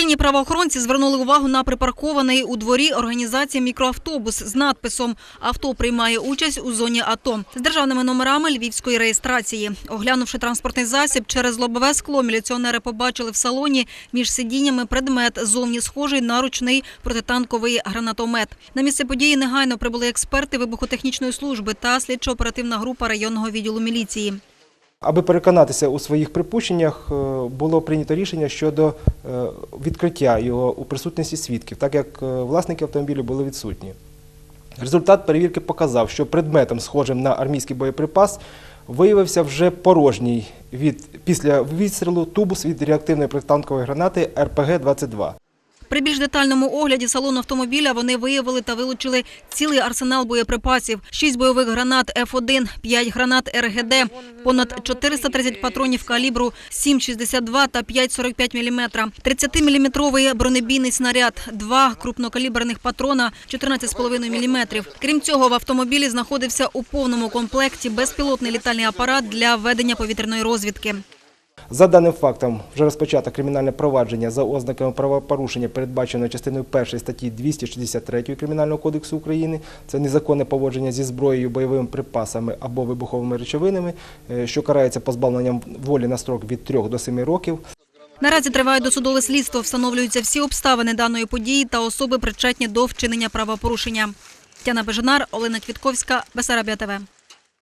Пильні правоохоронці звернули увагу на припаркований у дворі організації мікроавтобус з надписом «Авто приймає участь у зоні АТО» з державними номерами львівської реєстрації. Оглянувши транспортний засіб, через лобове скло міліціонери побачили в салоні між сидіннями предмет, зовні схожий на ручний протитанковий гранатомет. На місце події негайно прибули експерти вибухотехнічної служби та слідчо-оперативна група районного відділу міліції. Аби переконатися у своїх припущеннях, е, було прийнято рішення щодо е, відкриття його у присутності свідків, так як е, власники автомобілю були відсутні. Результат перевірки показав, що предметом, схожим на армійський боєприпас, виявився вже порожній від, після відстрілу тубус від реактивної протитанкової гранати РПГ-22. При більш детальному огляді салону автомобіля вони виявили та вилучили цілий арсенал боєприпасів: 6 бойових гранат Ф1, 5 гранат РГД, понад 430 патронів калібру 7,62 та 5,45 мм, 30-мм бронебійний снаряд, два крупнокаліберних патрона 14,5 мм. Крім цього, в автомобілі знаходився у повному комплекті безпілотний літальний апарат для ведення повітряної розвідки. За даним фактом, вже розпочато кримінальне провадження за ознаками правопорушення, передбаченого частиною 1 статті 263 Кримінального кодексу України. Це незаконне поводження зі зброєю, бойовими припасами або вибуховими речовинами, е, що карається позбавленням волі на строк від 3 до 7 років. Наразі триває досудове слідство, встановлюються всі обставини даної події та особи, причетні до вчинення правопорушення. Тяна Бежанар, Олена Квітковська, Бесарабія ТВ.